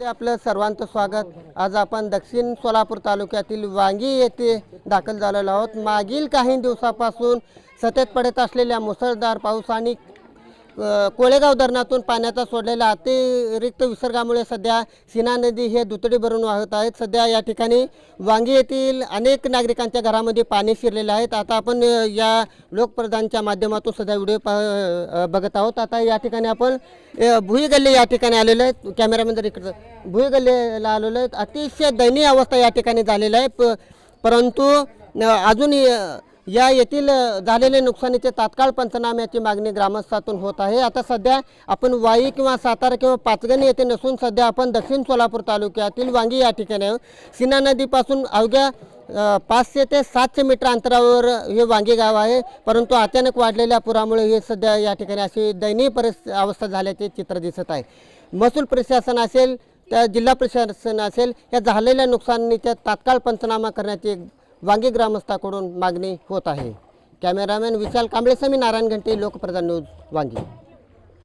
ते आपलं सर्वांचं स्वागत. आज आपण दक्षिण सोलापूर तालुक्यातील वांगी येथे दाखल झालेलो आहोत. मागील काही दिवसापासून सतत पडत असलेल्या मुसळधार पाऊस आणि कोळेगाव धरणातून पाण्याचा सोडलेला अतिरिक्त विसर्गामुळे सध्या सीना नदी हे दुतडी भरून वाहत आहेत. सध्या या ठिकाणी वांगी येथील अनेक नागरिकांच्या घरामध्ये पाणी शिरलेले आहेत आता आपण या लोकप्रधानच्या माध्यमातून सध्या व्हिडिओ पा बघत आहोत. आता या ठिकाणी आपण अ, भुई या ठिकाणी आलेलो आहे कॅमेरामॅन जर इकडं भुई आलेलो आहे अतिशय दयनीय अवस्था या ठिकाणी झालेली आहे. प परंतु अजून या येथील झालेल्या झालेले नुकसानीचे तात्काळ पंचनाम्याची मागणी ग्रामस्थातून होत आहे. आता सध्या आपण वाई किंवा सातारा किंवा पाचगणी येथे नसून सध्या आपण दक्षिण सोलापूर तालुक्यातील वांगी या ठिकाणी आहोत. सीना नदीपासून अवघ्या पाचशे ते सातशे मीटर अंतरावर हे वांगी गाव आहे. परंतु अचानक वाढलेल्या पुरामुळे हे सध्या या ठिकाणी अशी दयनीय परिस्थिती अवस्था झाल्याचे चित्र दिसत आहे. महसूल प्रशासन असेल त्या जिल्हा प्रशासन असेल या झालेल्या नुकसानीचा तात्काळ पंचनामा करण्याची वांगी ग्रामस्थाकडून मागणी होत आहे. कॅमेरामॅन विशाल कांबळेसमी नारायण घंटे लोकप्रधान न्यूज वांगी.